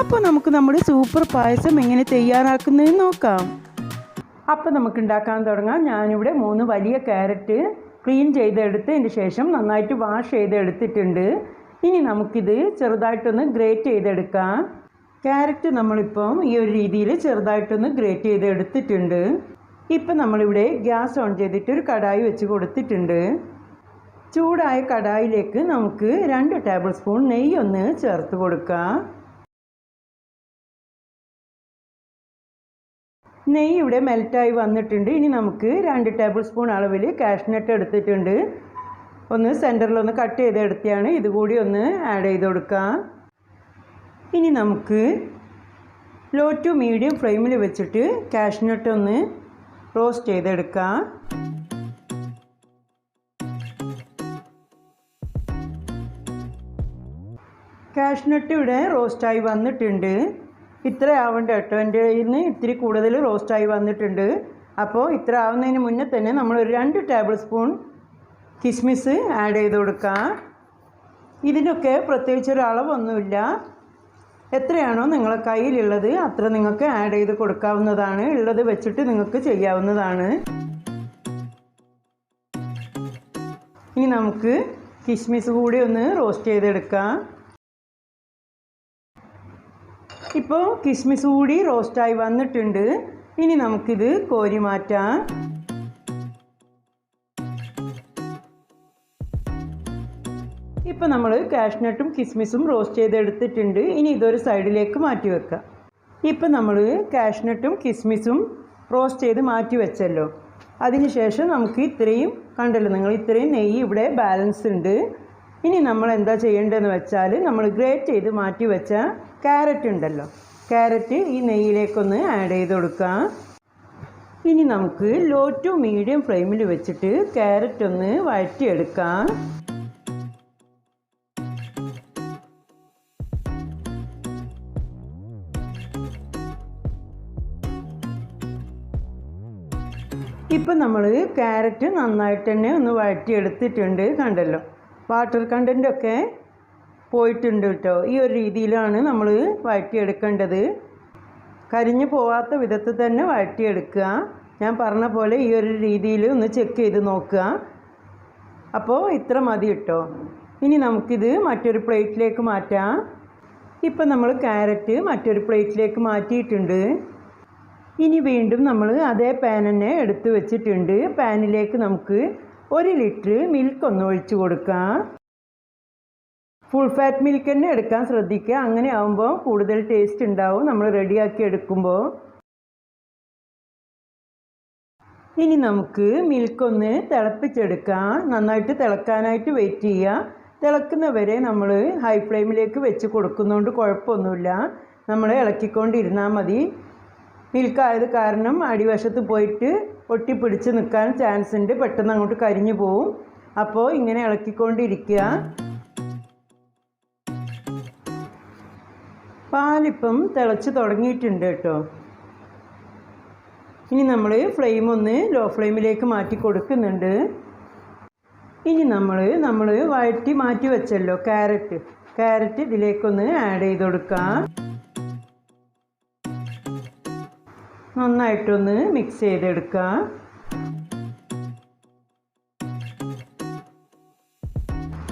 അപ്പോൾ നമുക്ക് നമ്മുടെ സൂപ്പർ പായസം എങ്ങനെ തയ്യാറാക്കുന്നതെന്ന് നോക്കാം. അപ്പോൾ നമുക്ക് ഉണ്ടാക്കാൻ തുടങ്ങാം. ഞാനിവിടെ മൂന്ന് വലിയ ക്യാരറ്റ് ക്ലീൻ ചെയ്തെടുത്തതിന് ശേഷം നന്നായിട്ട് വാഷ് ചെയ്തെടുത്തിട്ടുണ്ട്. ഇനി നമുക്കിത് ചെറുതായിട്ടൊന്ന് ഗ്രേറ്റ് ചെയ്തെടുക്കാം. ക്യാരറ്റ് നമ്മളിപ്പം ഈ ഒരു രീതിയിൽ ചെറുതായിട്ടൊന്ന് ഗ്രേറ്റ് ചെയ്തെടുത്തിട്ടുണ്ട്. ഇപ്പം നമ്മളിവിടെ ഗ്യാസ് ഓൺ ചെയ്തിട്ട് ഒരു കടായി വെച്ച് കൊടുത്തിട്ടുണ്ട്. ചൂടായ കടായിലേക്ക് നമുക്ക് രണ്ട് ടേബിൾ സ്പൂൺ നെയ്യൊന്ന് ചേർത്ത് കൊടുക്കാം. നെയ്യ് ഇവിടെ മെൽറ്റായി വന്നിട്ടുണ്ട്. ഇനി നമുക്ക് രണ്ട് ടേബിൾ സ്പൂൺ അളവിൽ കാഷ്നട്ട് എടുത്തിട്ടുണ്ട്. ഒന്ന് സെന്ററിലൊന്ന് കട്ട് ചെയ്തെടുത്തിയാണ് ഇതുകൂടി ഒന്ന് ആഡ് ചെയ്ത് കൊടുക്കാം. ഇനി നമുക്ക് ലോ ടു മീഡിയം ഫ്ലെയിമിൽ വെച്ചിട്ട് കാഷ്നട്ട് ഒന്ന് റോസ്റ്റ് ചെയ്തെടുക്കാം കാഷ്നട്ട് ഇവിടെ റോസ്റ്റായി വന്നിട്ടുണ്ട്. ഇത്ര ആവണ്ട കേട്ടോ എന്റെ നിന്ന് ഇത്തിരി കൂടുതൽ റോസ്റ്റായി വന്നിട്ടുണ്ട്. അപ്പോൾ ഇത്ര ആവുന്നതിന് മുന്നേ തന്നെ നമ്മൾ ഒരു രണ്ട് ടേബിൾ സ്പൂൺ കിസ്മിസ് ആഡ് ചെയ്ത് കൊടുക്കാം. ഇതിനൊക്കെ പ്രത്യേകിച്ച് അളവൊന്നുമില്ല. എത്രയാണോ നിങ്ങളെ കയ്യിലുള്ളത് അത്ര നിങ്ങൾക്ക് ആഡ് ചെയ്ത് കൊടുക്കാവുന്നതാണ്. ഉള്ളത് വെച്ചിട്ട് നിങ്ങൾക്ക് ചെയ്യാവുന്നതാണ്. ഇനി നമുക്ക് കിസ്മിസ് കൂടി ഒന്ന് റോസ്റ്റ് ചെയ്തെടുക്കാം. ഇപ്പോൾ കിസ്മിസ് കൂടി റോസ്റ്റായി വന്നിട്ടുണ്ട്. ഇനി നമുക്കിത് കോരി മാറ്റാം. ഇപ്പോൾ നമ്മൾ കാഷ്നട്ടും കിസ്മിസും റോസ്റ്റ് ചെയ്തെടുത്തിട്ടുണ്ട്. ഇനി ഇതൊരു സൈഡിലേക്ക് മാറ്റി വെക്കാം. ഇപ്പോൾ നമ്മൾ കാഷ്നട്ടും കിസ്മിസും റോസ്റ്റ് ചെയ്ത് മാറ്റി വെച്ചല്ലോ. അതിനുശേഷം നമുക്ക് ഇത്രയും കണ്ടല്ലോ നിങ്ങൾ ഇത്രയും നെയ്യ് ഇവിടെ ബാലൻസ് ഉണ്ട്. ഇനി നമ്മൾ എന്താ ചെയ്യേണ്ടതെന്ന് വെച്ചാൽ നമ്മൾ ഗ്രേറ്റ് ചെയ്ത് മാറ്റി വെച്ച ക്യാരറ്റ് ഉണ്ടല്ലോ. ക്യാരറ്റ് ഈ നെയ്യിലേക്കൊന്ന് ആഡ് ചെയ്ത് കൊടുക്കാം. ഇനി നമുക്ക് ലോ ടു മീഡിയം ഫ്ലെയിമിൽ വെച്ചിട്ട് ക്യാരറ്റ് ഒന്ന് വഴറ്റിയെടുക്കാം. ഇപ്പം നമ്മൾ ക്യാരറ്റ് നന്നായിട്ട് തന്നെ ഒന്ന് വഴറ്റിയെടുത്തിട്ടുണ്ട് കണ്ടല്ലോ. വാട്ടർ കണ്ടന്റൊക്കെ പോയിട്ടുണ്ട് കേട്ടോ. ഈ ഒരു രീതിയിലാണ് നമ്മൾ വഴറ്റിയെടുക്കേണ്ടത്. കരിഞ്ഞു പോവാത്ത വിധത്തിൽ തന്നെ വഴറ്റിയെടുക്കുക. ഞാൻ പറഞ്ഞ പോലെ ഈ ഒരു രീതിയിൽ ഒന്ന് ചെക്ക് ചെയ്ത് നോക്കുക. അപ്പോൾ ഇത്ര മതി കേട്ടോ. ഇനി നമുക്കിത് മറ്റൊരു പ്ലേറ്റിലേക്ക് മാറ്റാം. ഇപ്പം നമ്മൾ ക്യാരറ്റ് മറ്റൊരു പ്ലേറ്റിലേക്ക് മാറ്റിയിട്ടുണ്ട്. ഇനി വീണ്ടും നമ്മൾ അതേ പാൻ തന്നെ എടുത്തു വെച്ചിട്ടുണ്ട്. പാനിലേക്ക് നമുക്ക് ഒരു ലിറ്റർ മിൽക്ക് ഒന്ന് ഒഴിച്ച് കൊടുക്കാം. ഫുൾ ഫാറ്റ് മിൽക്ക് തന്നെ എടുക്കാൻ ശ്രദ്ധിക്കുക. അങ്ങനെ ആകുമ്പോൾ കൂടുതൽ ടേസ്റ്റ് ഉണ്ടാവും. നമ്മൾ റെഡിയാക്കി എടുക്കുമ്പോൾ ഇനി നമുക്ക് മിൽക്ക് ഒന്ന് തിളപ്പിച്ചെടുക്കാം. നന്നായിട്ട് തിളക്കാനായിട്ട് വെയിറ്റ് ചെയ്യുക. തിളക്കുന്നവരെ നമ്മൾ ഹൈ ഫ്ലെയിമിലേക്ക് വെച്ച് കൊടുക്കുന്നതുകൊണ്ട് കുഴപ്പമൊന്നുമില്ല. നമ്മൾ ഇളക്കിക്കൊണ്ടിരുന്നാൽ മതി. മിൽക്കായത് കാരണം അടിവശത്ത് പോയിട്ട് ഒട്ടിപ്പിടിച്ച് നിൽക്കാൻ ചാൻസ് ഉണ്ട്. പെട്ടെന്ന് അങ്ങോട്ട് കരിഞ്ഞു പോവും. അപ്പോൾ ഇങ്ങനെ ഇളക്കിക്കൊണ്ടിരിക്കുക. പാലിപ്പം തിളച്ച് തുടങ്ങിയിട്ടുണ്ട് കേട്ടോ. ഇനി നമ്മൾ ഫ്ലെയിം ഒന്ന് ലോ ഫ്ലെയിമിലേക്ക് മാറ്റി കൊടുക്കുന്നുണ്ട്. ഇനി നമ്മൾ നമ്മൾ വഴറ്റി മാറ്റി വെച്ചല്ലോ ക്യാരറ്റ്. ക്യാരറ്റ് ഇതിലേക്കൊന്ന് ആഡ് ചെയ്ത് കൊടുക്കാം. നന്നായിട്ടൊന്ന് മിക്സ് ചെയ്തെടുക്കാം.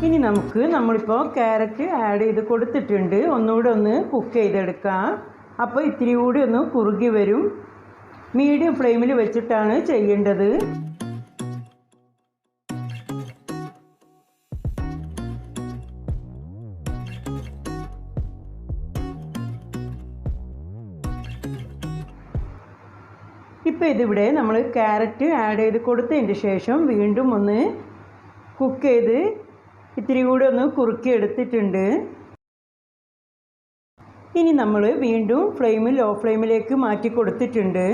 ഇനി നമുക്ക് നമ്മളിപ്പോൾ ക്യാരറ്റ് ആഡ് ചെയ്ത് കൊടുത്തിട്ടുണ്ട്. ഒന്നുകൂടെ ഒന്ന് കുക്ക് ചെയ്തെടുക്കാം. അപ്പോൾ ഇത്തിരി കൂടി ഒന്ന് കുറുകി വരും. മീഡിയം ഫ്ലെയിമിൽ വെച്ചിട്ടാണ് ചെയ്യേണ്ടത്. ഇപ്പോൾ ഇതിവിടെ നമ്മൾ ക്യാരറ്റ് ആഡ് ചെയ്ത് കൊടുത്തതിന്റെ ശേഷം വീണ്ടും ഒന്ന് കുക്ക് ചെയ്ത് ഇത്തിരി കൂടി ഒന്ന് കുറുക്കി എടുത്തിട്ടുണ്ട്. ഇനി നമ്മൾ വീണ്ടും ഫ്ലെയിം ലോ ഫ്ലെയിമിലേക്ക് മാറ്റി കൊടുത്തിട്ടുണ്ട്.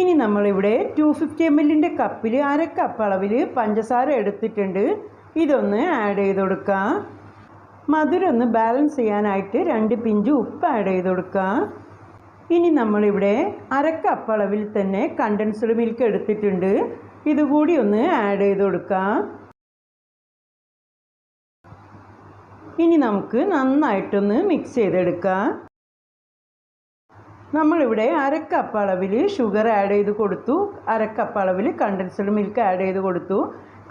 ഇനി നമ്മളിവിടെ ടു ഫിഫ്റ്റി എം എല്ലിന്റെ കപ്പിൽ അര കപ്പ് അളവിൽ പഞ്ചസാര എടുത്തിട്ടുണ്ട്. ഇതൊന്ന് ആഡ് ചെയ്ത് കൊടുക്കാം. മധുരം ഒന്ന് ബാലൻസ് ചെയ്യാനായിട്ട് രണ്ട് പിഞ്ച് ഉപ്പ് ആഡ് ചെയ്ത് കൊടുക്കാം. ഇനി നമ്മളിവിടെ അര കപ്പ് അളവിൽ തന്നെ കണ്ടൻസ്ഡ് മിൽക്ക് എടുത്തിട്ടുണ്ട്. ഇതുകൂടി ഒന്ന് ആഡ് ചെയ്ത് കൊടുക്കാം. ഇനി നമുക്ക് നന്നായിട്ടൊന്ന് മിക്സ് ചെയ്തെടുക്കാം. നമ്മളിവിടെ അരക്കപ്പ് അളവിൽ ഷുഗർ ആഡ് ചെയ്ത് കൊടുത്തു. അരക്കപ്പ് അളവിൽ കണ്ടൻസ്ഡ് മിൽക്ക് ആഡ് ചെയ്ത് കൊടുത്തു.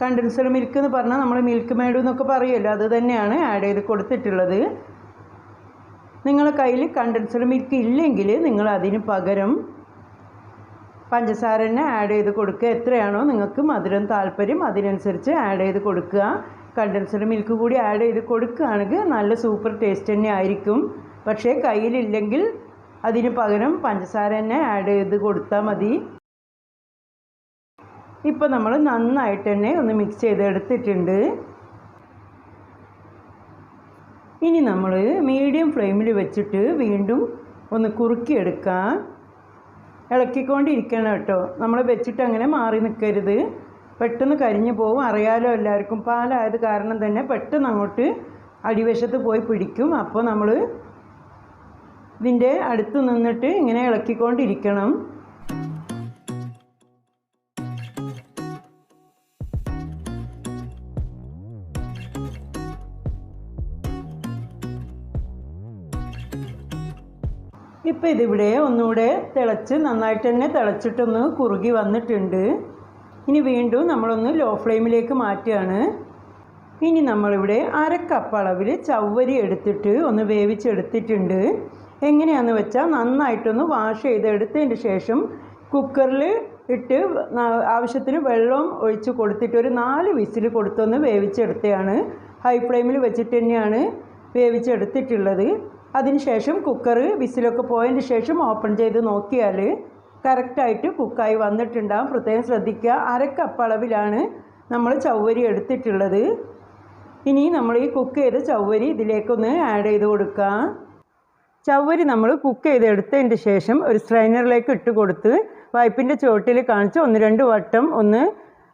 കണ്ടൻസ്ഡ് മിൽക്ക് എന്ന് പറഞ്ഞാൽ നമ്മൾ മിൽക്ക് മേഡ് എന്നൊക്കെ പറയുമല്ലോ അത് തന്നെയാണ് ആഡ് ചെയ്ത് കൊടുത്തിട്ടുള്ളത്. നിങ്ങളുടെ കയ്യിൽ കണ്ടൻസ്ഡ് മിൽക്ക് ഇല്ലെങ്കിൽ നിങ്ങൾ അതിന് പകരം പഞ്ചസാര തന്നെ ആഡ് ചെയ്ത് കൊടുക്കുക. എത്രയാണോ നിങ്ങൾക്ക് മധുരം താല്പര്യം അതിനനുസരിച്ച് ആഡ് ചെയ്ത് കൊടുക്കുക. കണ്ടൻസ്ഡ് മിൽക്ക് കൂടി ആഡ് ചെയ്ത് കൊടുക്കുകയാണെങ്കിൽ നല്ല സൂപ്പർ ടേസ്റ്റ് തന്നെ ആയിരിക്കും. പക്ഷേ കയ്യിലില്ലെങ്കിൽ അതിന് പകരം പഞ്ചസാര തന്നെ ആഡ് ചെയ്ത് കൊടുത്താൽ മതി. ഇപ്പോൾ നമ്മൾ നന്നായിട്ട് തന്നെ ഒന്ന് മിക്സ് ചെയ്തെടുത്തിട്ടുണ്ട് ഇനി നമ്മൾ മീഡിയം ഫ്ലെയിമിൽ വെച്ചിട്ട് വീണ്ടും ഒന്ന് കുറുക്കിയെടുക്കാം. ഇളക്കിക്കൊണ്ടിരിക്കണം കേട്ടോ. നമ്മൾ വെച്ചിട്ട് അങ്ങനെ മാറി നിൽക്കരുത്. പെട്ടെന്ന് കരിഞ്ഞു പോവും. അറിയാലോ എല്ലാവർക്കും പാലായത് കാരണം തന്നെ പെട്ടെന്ന് അങ്ങോട്ട് അടിവശത്ത് പോയി പിടിക്കും. അപ്പോൾ നമ്മൾ ഇതിന്റെ അടുത്ത് നിന്നിട്ട് ഇങ്ങനെ ഇളക്കിക്കൊണ്ടിരിക്കണം. ഇപ്പോൾ ഇതിവിടെ ഒന്നുകൂടെ തിളച്ച് നന്നായിട്ട് തന്നെ തിളച്ചിട്ടൊന്ന് കുറുകി വന്നിട്ടുണ്ട്. ഇനി വീണ്ടും നമ്മളൊന്ന് ലോ ഫ്ലെയിമിലേക്ക് മാറ്റുകയാണ്. ഇനി നമ്മളിവിടെ അരക്കപ്പ് കപ്പ് അളവിൽ ചവ്വരി എടുത്തിട്ട് ഒന്ന് വേവിച്ചെടുത്തിട്ടുണ്ട്. എങ്ങനെയാണെന്ന് വെച്ചാൽ നന്നായിട്ടൊന്ന് വാഷ് ചെയ്തെടുത്തതിന് ശേഷം കുക്കറിൽ ഇട്ട് ആവശ്യത്തിന് വെള്ളം ഒഴിച്ച് കൊടുത്തിട്ട് ഒരു നാല് വിസിൽ കൊടുത്തൊന്ന് വേവിച്ചെടുത്തതാണ് ഹൈ ഫ്ലെയിമിൽ വെച്ചിട്ട് തന്നെയാണ് വേവിച്ചെടുത്തിട്ടുള്ളത്. അതിനുശേഷം കുക്കർ വിസിലൊക്കെ പോയതിന് ശേഷം ഓപ്പൺ ചെയ്ത് നോക്കിയാൽ കറക്റ്റായിട്ട് കുക്കായി വന്നിട്ടുണ്ടാകും പ്രത്യേകം ശ്രദ്ധിക്കുക. അര കപ്പ് അളവിലാണ് നമ്മൾ ചവ്വരി എടുത്തിട്ടുള്ളത്. ഇനി നമ്മൾ ഈ കുക്ക് ചെയ്ത ചവ്വരി ഇതിലേക്കൊന്ന് ആഡ് ചെയ്ത് കൊടുക്കുക ചവ്വരി നമ്മൾ കുക്ക് ചെയ്തെടുത്തതിന്റെ ശേഷം ഒരു സ്ട്രൈനറിലേക്ക് ഇട്ട് കൊടുത്ത് പൈപ്പിന്റെ ചുവട്ടിൽ കാണിച്ച് ഒന്ന് രണ്ട് വട്ടം ഒന്ന്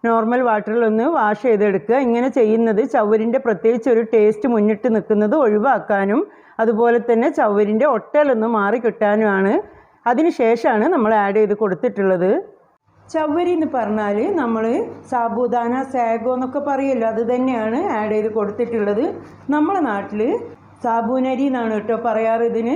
നോർമൽ വാട്ടറിൽ ഒന്ന് വാഷ് ചെയ്തെടുക്കുക. ഇങ്ങനെ ചെയ്യുന്നത് ചവ്വരിന്റെ പ്രത്യേകിച്ച് ഒരു ടേസ്റ്റ് മുന്നിട്ട് നിൽക്കുന്നത് ഒഴിവാക്കാനും അതുപോലെ തന്നെ ചവ്വരിന്റെ ഒട്ടലൊന്ന് മാറി കിട്ടാനുമാണ് അതിന് ശേഷമാണ് നമ്മൾ ആഡ് ചെയ്ത് കൊടുത്തിട്ടുള്ളത്. ചവരി എന്ന് പറഞ്ഞാൽ നമ്മൾ സാബുദാന സാഗോ എന്നൊക്കെ പറയുമല്ലോ അത് തന്നെയാണ് ആഡ് ചെയ്ത് കൊടുത്തിട്ടുള്ളത്. നമ്മളെ നാട്ടിൽ സാബൂനരി എന്നാണ് കേട്ടോ പറയാറ് ഇതിന്.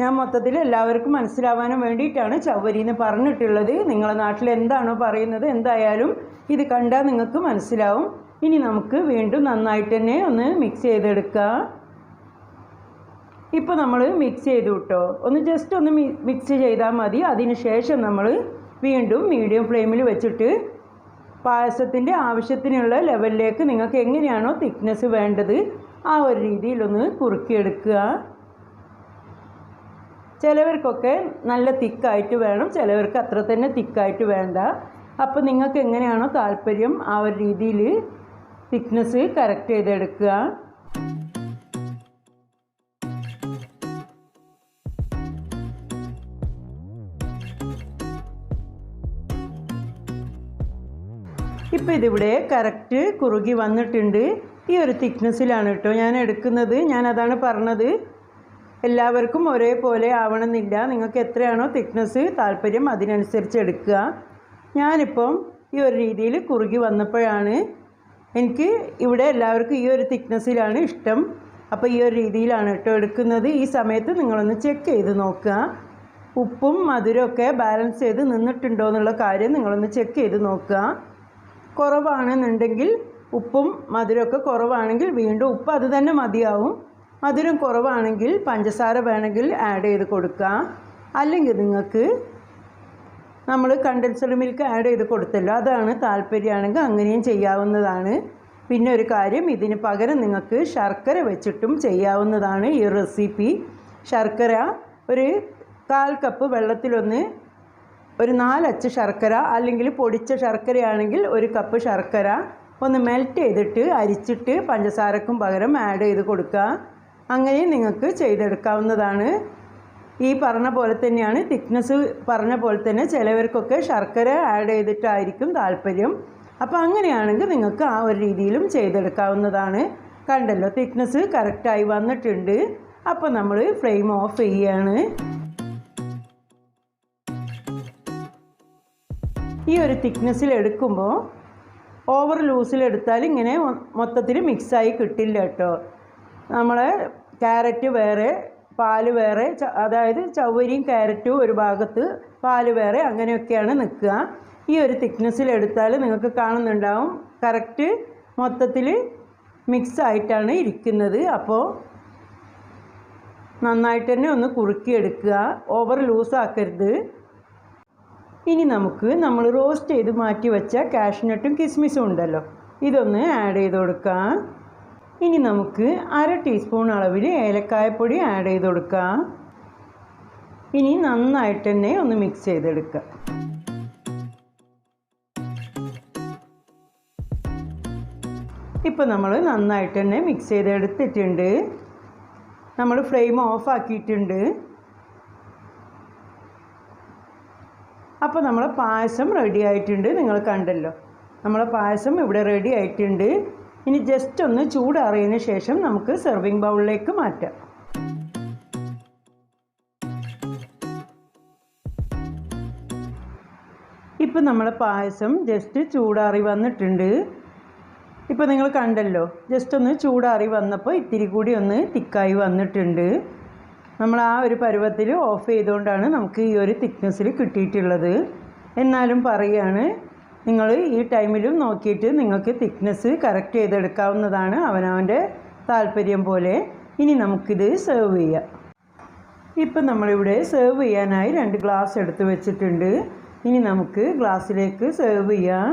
ഞാൻ മൊത്തത്തിൽ എല്ലാവർക്കും മനസ്സിലാവാനും വേണ്ടിയിട്ടാണ് ചവരി എന്ന് പറഞ്ഞിട്ടുള്ളത്. നിങ്ങളെ നാട്ടിൽ എന്താണോ പറയുന്നത് എന്തായാലും ഇത് കണ്ടാൽ നിങ്ങൾക്ക് മനസ്സിലാവും. ഇനി നമുക്ക് വീണ്ടും നന്നായിട്ട് തന്നെ ഒന്ന് മിക്സ് ചെയ്തെടുക്കാം. ഇപ്പോൾ നമ്മൾ മിക്സ് ചെയ്തു കിട്ടോ ഒന്ന് ജസ്റ്റ് ഒന്ന് മിക്സ് ചെയ്താൽ മതി. അതിന് ശേഷം നമ്മൾ വീണ്ടും മീഡിയം ഫ്ലെയിമിൽ വെച്ചിട്ട് പായസത്തിന്റെ ആവശ്യത്തിനുള്ള ലെവലിലേക്ക് നിങ്ങൾക്ക് എങ്ങനെയാണോ തിക്നെസ് വേണ്ടത് ആ ഒരു രീതിയിലൊന്ന് കുറുക്കിയെടുക്കുക. ചിലവർക്കൊക്കെ നല്ല തിക്കായിട്ട് വേണം. ചിലവർക്ക് അത്ര തന്നെ തിക്കായിട്ട് വേണ്ട. അപ്പോൾ നിങ്ങൾക്ക് എങ്ങനെയാണോ താല്പര്യം ആ ഒരു രീതിയിൽ തിക്നെസ് കറക്റ്റ് ചെയ്തെടുക്കുക. ഇപ്പോൾ ഇതിവിടെ കറക്റ്റ് കുറുകി വന്നിട്ടുണ്ട്. ഈ ഒരു തിക്നെസ്സിലാണ് കേട്ടോ ഞാൻ എടുക്കുന്നത്. ഞാൻ അതാണ് പറഞ്ഞത്. എല്ലാവർക്കും ഒരേപോലെ ആവണമെന്നില്ല. നിങ്ങൾക്ക് എത്രയാണോ തിക്നെസ് താല്പര്യം അതിനനുസരിച്ച് എടുക്കുക. ഞാനിപ്പം ഈ ഒരു രീതിയിൽ കുറുകി വന്നപ്പോഴാണ് എനിക്ക് ഇവിടെ എല്ലാവർക്കും ഈ ഒരു തിക്നെസ്സിലാണ് ഇഷ്ടം. അപ്പോൾ ഈ ഒരു രീതിയിലാണ് കേട്ടോ എടുക്കുന്നത്. ഈ സമയത്ത് നിങ്ങളൊന്ന് ചെക്ക് ചെയ്ത് നോക്കുക. ഉപ്പും മധുരമൊക്കെ ബാലൻസ് ചെയ്ത് നിന്നിട്ടുണ്ടോ എന്നുള്ള കാര്യം നിങ്ങളൊന്ന് ചെക്ക് ചെയ്ത് നോക്കുക. കുറവാണെന്നുണ്ടെങ്കിൽ ഉപ്പും മധുരമൊക്കെ കുറവാണെങ്കിൽ വീണ്ടും ഉപ്പ് അത് തന്നെ മതിയാവും. മധുരം കുറവാണെങ്കിൽ പഞ്ചസാര വേണമെങ്കിൽ ആഡ് ചെയ്ത് കൊടുക്കുക അല്ലെങ്കിൽ നിങ്ങൾക്ക് നമ്മൾ കണ്ടൻസ്ഡ് മിൽക്ക് ആഡ് ചെയ്ത് കൊടുത്തല്ലോ. അതാണ് താല്പര്യമാണെങ്കിൽ അങ്ങനെയും ചെയ്യാവുന്നതാണ്. പിന്നെ ഒരു കാര്യം ഇതിന് പകരം നിങ്ങൾക്ക് ശർക്കര വെച്ചിട്ടും ചെയ്യാവുന്നതാണ് ഈ റെസിപ്പി ശർക്കര ഒരു കാൽ കപ്പ് വെള്ളത്തിലൊന്ന് ഒരു നാലച്ച് ശർക്കര അല്ലെങ്കിൽ പൊടിച്ച ശർക്കരയാണെങ്കിൽ ഒരു കപ്പ് ശർക്കര ഒന്ന് മെൽറ്റ് ചെയ്തിട്ട് അരിച്ചിട്ട് പഞ്ചസാരക്കും പകരം ആഡ് ചെയ്ത് കൊടുക്കുക. അങ്ങനെ നിങ്ങൾക്ക് ചെയ്തെടുക്കാവുന്നതാണ്. ഈ പറഞ്ഞ പോലെ തന്നെയാണ് തിക്നെസ് പറഞ്ഞ പോലെ തന്നെ ചിലവർക്കൊക്കെ ശർക്കര ആഡ് ചെയ്തിട്ടായിരിക്കും താല്പര്യം. അപ്പോൾ അങ്ങനെയാണെങ്കിൽ നിങ്ങൾക്ക് ആ ഒരു രീതിയിലും ചെയ്തെടുക്കാവുന്നതാണ്. കണ്ടല്ലോ തിക്നെസ് കറക്റ്റായി വന്നിട്ടുണ്ട്. അപ്പോൾ നമ്മൾ ഫ്ലെയിം ഓഫ് ചെയ്യാണ്. ഈ ഒരു തിക്നെസ്സിൽ എടുക്കുമ്പോൾ ഓവർ ലൂസിൽ എടുത്താൽ ഇങ്ങനെ മൊത്തത്തിൽ മിക്സായി കിട്ടില്ല കേട്ടോ നമ്മൾ ക്യാരറ്റ് വേറെ പാൽ വേറെ അതായത് ചവ്വരിയും ക്യാരറ്റും ഒരു ഭാഗത്ത് പാൽ വേറെ അങ്ങനെയൊക്കെയാണ് നിൽക്കുക. ഈ ഒരു തിക്നെസ്സിൽ എടുത്താൽ നിങ്ങൾക്ക് കാണുന്നുണ്ടാവും കറക്റ്റ് മൊത്തത്തിൽ മിക്സ് ആയിട്ടാണ് ഇരിക്കുന്നത്. അപ്പോൾ നന്നായിട്ട് തന്നെ ഒന്ന് കുറുക്കിയെടുക്കുക. ഓവർ ലൂസ് ആക്കരുത്. ഇനി നമുക്ക് നമ്മൾ റോസ്റ്റ് ചെയ്ത് മാറ്റി വെച്ച കാഷ്നട്ടും കിസ്മിസും ഉണ്ടല്ലോ. ഇതൊന്ന് ആഡ് ചെയ്ത് കൊടുക്കാം. ഇനി നമുക്ക് അര ടീസ്പൂൺ അളവിൽ ഏലക്കായപ്പൊടി ആഡ് ചെയ്ത് കൊടുക്കാം. ഇനി നന്നായിട്ട് തന്നെ ഒന്ന് മിക്സ് ചെയ്തെടുക്കുക ഇപ്പോൾ നമ്മൾ നന്നായിട്ട് തന്നെ മിക്സ് ചെയ്തെടുത്തിട്ടുണ്ട്. നമ്മൾ ഫ്ലെയിം ഓഫ് ആക്കിയിട്ടുണ്ട്. അപ്പോൾ നമ്മളെ പായസം റെഡി ആയിട്ടുണ്ട് നിങ്ങൾ കണ്ടല്ലോ. നമ്മളെ പായസം ഇവിടെ റെഡി ആയിട്ടുണ്ട്. ഇനി ജസ്റ്റ് ഒന്ന് ചൂടാറിയതിന് ശേഷം നമുക്ക് സെർവിങ് ബൗളിലേക്ക് മാറ്റാം. ഇപ്പം നമ്മളെ പായസം ജസ്റ്റ് ചൂടാറി വന്നിട്ടുണ്ട്. ഇപ്പോൾ നിങ്ങൾ കണ്ടല്ലോ ജസ്റ്റ് ഒന്ന് ചൂടാറി വന്നപ്പോൾ ഇത്തിരി കൂടി ഒന്ന് തിക്കായി വന്നിട്ടുണ്ട്. നമ്മൾ ആ ഒരു പരുവത്തിൽ ഓഫ് ചെയ്തുകൊണ്ടാണ് നമുക്ക് ഈ ഒരു തിക്നെസ്സിൽ കിട്ടിയിട്ടുള്ളത്. എന്നാലും പറയുകയാണ് നിങ്ങൾ ഈ ടൈമിലും നോക്കിയിട്ട് നിങ്ങൾക്ക് തിക്നെസ് കറക്റ്റ് ചെയ്തെടുക്കാവുന്നതാണ് അവനവന്റെ താല്പര്യം പോലെ. ഇനി നമുക്കിത് സെർവ് ചെയ്യാം. ഇപ്പം നമ്മളിവിടെ സെർവ് ചെയ്യാനായി രണ്ട് ഗ്ലാസ് എടുത്ത് വെച്ചിട്ടുണ്ട്. ഇനി നമുക്ക് ഗ്ലാസ്സിലേക്ക് സെർവ് ചെയ്യാം.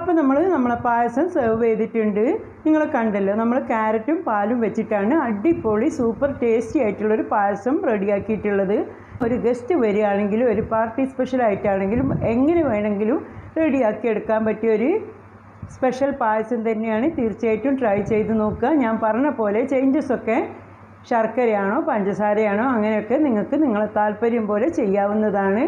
അപ്പോൾ നമ്മൾ നമ്മളെ പായസം സെർവ് ചെയ്തിട്ടുണ്ട്. നിങ്ങൾ കണ്ടല്ലോ നമ്മൾ ക്യാരറ്റും പാലും വെച്ചിട്ടാണ് അടിപൊളി സൂപ്പർ ടേസ്റ്റി ആയിട്ടുള്ളൊരു പായസം റെഡിയാക്കിയിട്ടുള്ളത് ഒരു ഗസ്റ്റ് വരികയാണെങ്കിലും ഒരു പാർട്ടി സ്പെഷ്യൽ ആയിട്ടാണെങ്കിലും എങ്ങനെ വേണമെങ്കിലും റെഡിയാക്കി എടുക്കാൻ പറ്റിയ ഒരു സ്പെഷ്യൽ പായസം തന്നെയാണ്. തീർച്ചയായിട്ടും ട്രൈ ചെയ്ത് നോക്കുക. ഞാൻ പറഞ്ഞ പോലെ ചേഞ്ചസ് ഒക്കെ ശർക്കരയാണോ പഞ്ചസാരയാണോ അങ്ങനെയൊക്കെ നിങ്ങൾക്ക് നിങ്ങളെ താല്പര്യം പോലെ ചെയ്യാവുന്നതാണ്.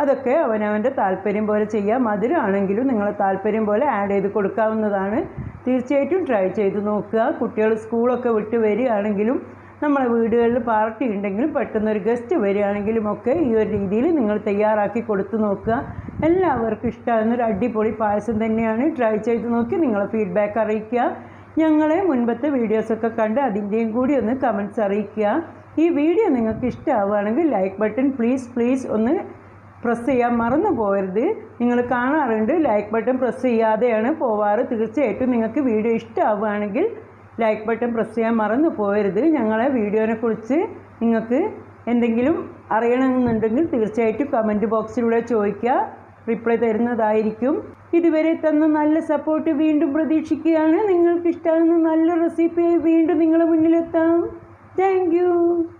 അതൊക്കെ അവനവന്റെ താല്പര്യം പോലെ ചെയ്യാം. മധുരമാണെങ്കിലും നിങ്ങളെ താല്പര്യം പോലെ ആഡ് ചെയ്ത് കൊടുക്കാവുന്നതാണ്. തീർച്ചയായിട്ടും ട്രൈ ചെയ്ത് നോക്കുക. കുട്ടികൾ സ്കൂളൊക്കെ വിട്ട് വരികയാണെങ്കിലും നമ്മളെ വീടുകളിൽ പാർട്ടി ഉണ്ടെങ്കിലും പെട്ടെന്നൊരു ഗസ്റ്റ് വരികയാണെങ്കിലും ഒക്കെ ഈ ഒരു രീതിയിൽ നിങ്ങൾ തയ്യാറാക്കി കൊടുത്തു നോക്കുക. എല്ലാവർക്കും ഇഷ്ടമാകുന്നൊരു അടിപൊളി പായസം തന്നെയാണ്. ട്രൈ ചെയ്ത് നോക്കി നിങ്ങളെ ഫീഡ്ബാക്ക് അറിയിക്കുക. ഞങ്ങളെ മുൻപത്തെ വീഡിയോസൊക്കെ കണ്ട് അതിന്റെയും കൂടി ഒന്ന് കമന്റ്സ് അറിയിക്കുക. ഈ വീഡിയോ നിങ്ങൾക്ക് ഇഷ്ടമാവുകയാണെങ്കിൽ ലൈക്ക് ബട്ടൺ പ്ലീസ് പ്ലീസ് ഒന്ന് പ്രസ് ചെയ്യാൻ മറന്നു പോകരുത് നിങ്ങൾ കാണാറുണ്ട് ലൈക്ക് ബട്ടൺ പ്രസ് ചെയ്യാതെയാണ് പോവാറ്. തീർച്ചയായിട്ടും നിങ്ങൾക്ക് വീഡിയോ ഇഷ്ടമാവുകയാണെങ്കിൽ ലൈക്ക് ബട്ടൺ പ്രസ് ചെയ്യാൻ മറന്നു പോകരുത് ഞങ്ങളെ വീഡിയോനെക്കുറിച്ച് നിങ്ങൾക്ക് എന്തെങ്കിലും അറിയണമെന്നുണ്ടെങ്കിൽ തീർച്ചയായിട്ടും കമന്റ് ബോക്സിലൂടെ ചോദിക്കുക. റിപ്ലൈ തരുന്നതായിരിക്കും. ഇതുവരെ തന്ന നല്ല സപ്പോർട്ട് വീണ്ടും പ്രതീക്ഷിക്കുകയാണ്. നിങ്ങൾക്ക് ഇഷ്ടമാകുന്ന നല്ല റെസിപ്പിയായി വീണ്ടും നിങ്ങളുടെ മുന്നിലെത്താം. താങ്ക്